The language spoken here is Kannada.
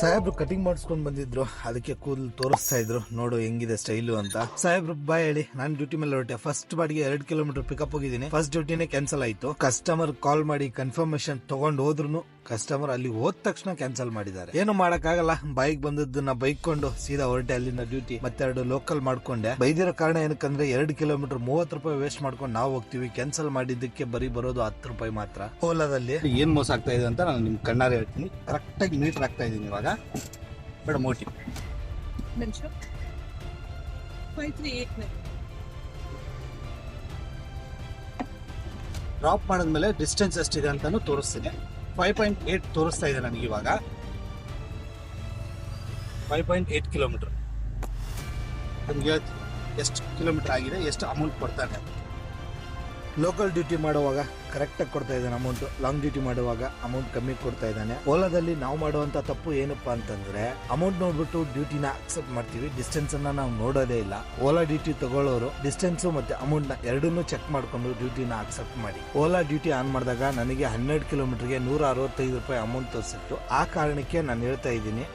ಸಾಹೇಬ್ರು ಕಟಿಂಗ್ ಮಾಡಿಸ್ಕೊಂಡ್ ಬಂದಿದ್ರು. ಅದಕ್ಕೆ ಕೂದಲು ತೋರಿಸ್ತಾ ಇದ್ರು. ನೋಡು ಹೆಂಗಿದೆ ಸ್ಟೈಲು ಅಂತ. ಸಾಹೇಬ್ರು ಬಾಯ್ ಹೇಳಿ. ನಾನು ಡ್ಯೂಟಿ ಮೇಲೆ ಹೊರಟೆ. ಫಸ್ಟ್ ಬಾಡಿಗೆ ಎರಡು ಕಿಲೋಮೀಟರ್ ಪಿಕಪ್ ಹೋಗಿದ್ದೀನಿ. ಫಸ್ಟ್ ಡ್ಯೂಟಿನೇ ಕ್ಯಾನ್ಸಲ್ ಆಯ್ತು. ಕಸ್ಟಮರ್ ಕಾಲ್ ಮಾಡಿ ಕನ್ಫರ್ಮೇಶನ್ ತಗೊಂಡ್ ಹೋದ್ರು ಕಸ್ಟಮರ್ ಅಲ್ಲಿ ಹೋದ ತಕ್ಷಣ ಕ್ಯಾನ್ಸಲ್ ಮಾಡಿದ್ದಾರೆ. ಏನು ಮಾಡಕ್ಕಾಗಲ್ಲ. ಬೈಕ್ ಬಂದದ್ದನ್ನ ಬೈಕೊಂಡು ಸೀದಾ ಹೊರಟೆ ಅಲ್ಲಿನ ಡ್ಯೂಟಿ ಮತ್ತೆರಡು ಲೋಕಲ್ ಮಾಡ್ಕೊಂಡೆ. ಬೈದಿರೋ ಕಾರಣ ಏನಕ್ಕಂದ್ರೆ ಎರಡು ಕಿಲೋಮೀಟರ್ ಮೂವತ್ತು ರೂಪಾಯಿ ವೇಸ್ಟ್ ಮಾಡ್ಕೊಂಡು ನಾವು ಹೋಗ್ತೀವಿ. ಕ್ಯಾನ್ಸಲ್ ಮಾಡಿದ್ದಕ್ಕೆ ಬರೀ ಬರೋದು ಹತ್ತು ರೂಪಾಯಿ ಮಾತ್ರ. ಓಲಾದಲ್ಲಿ ಏನ್ ಮೋಸ ಆಗ್ತಾ ಇದೆ ಅಂತ ನಾನು ನಿಮ್ ಕಣ್ಣಾರೆ ಹೇಳ್ತೀನಿ. ಕರೆಕ್ಟ್ ಆಗಿ ಮೀಟರ್ ಆಗ್ತಾ ಇದೀನಿ ಇವಾಗ. ಬೇಡ ಮೋಟಿ ಡ್ರಾಪ್ ಮಾಡಿದ್ಮೇಲೆ ಡಿಸ್ಟೆನ್ಸ್ ಎಷ್ಟಿದೆ ಅಂತಾನು ತೋರಿಸ್ತೀನಿ. ಫೈವ್ ಪಾಯಿಂಟ್ ಏಟ್ ತೋರಿಸ್ತಾ ಇದೆ ನನಗೆ ಇವಾಗ. ಫೈವ್ ಪಾಯಿಂಟ್ ಏಟ್ ಕಿಲೋಮೀಟರ್ ನಮಗೆ ಎಷ್ಟು ಕಿಲೋಮೀಟರ್ ಆಗಿದೆ, ಎಷ್ಟು ಅಮೌಂಟ್ ಕೊಡ್ತಾನೆ ಲೋಕಲ್ ಡ್ಯೂಟಿ ಮಾಡುವಾಗ ಕರೆಕ್ಟಾಗಿ ಕೊಡ್ತಾ ಇದ್ದಾನೆ ಅಮೌಂಟ್ ಲಾಂಗ್ ಡ್ಯೂಟಿ ಮಾಡುವಾಗ ಅಮೌಂಟ್ ಕಮ್ಮಿ ಕೊಡ್ತಾ ಇದ್ದಾನೆ. ಓಲಾದಲ್ಲಿ ನಾವು ಮಾಡುವಂತ ತಪ್ಪು ಏನಪ್ಪಾ ಅಂತಂದ್ರೆ ಅಮೌಂಟ್ ನೋಡ್ಬಿಟ್ಟು ಡ್ಯೂಟಿನ ಅಕ್ಸೆಪ್ಟ್ ಮಾಡ್ತೀವಿ. ಡಿಸ್ಟೆನ್ಸ್ ಅನ್ನ ನಾವು ನೋಡೋದೇ ಇಲ್ಲ. ಓಲಾ ಡ್ಯೂಟಿ ತಗೊಳ್ಳೋರು ಡಿಸ್ಟೆನ್ಸ್ ಮತ್ತೆ ಅಮೌಂಟ್ನ ಎರಡನ್ನೂ ಚೆಕ್ ಮಾಡ್ಕೊಂಡು ಡ್ಯೂಟಿನ ಅಕ್ಸೆಪ್ಟ್ ಮಾಡಿ. ಓಲಾ ಡ್ಯೂಟಿ ಆನ್ ಮಾಡಿದಾಗ ನನಗೆ ಹನ್ನೆರಡು ಕಿಲೋಮೀಟರ್ಗೆ ನೂರ ಅರವತ್ತೈದು ರೂಪಾಯಿ ಅಮೌಂಟ್ ತೋರಿಸಿತ್ತು. ಆ ಕಾರಣಕ್ಕೆ ನಾನು ಹೇಳ್ತಾ ಇದ್ದೀನಿ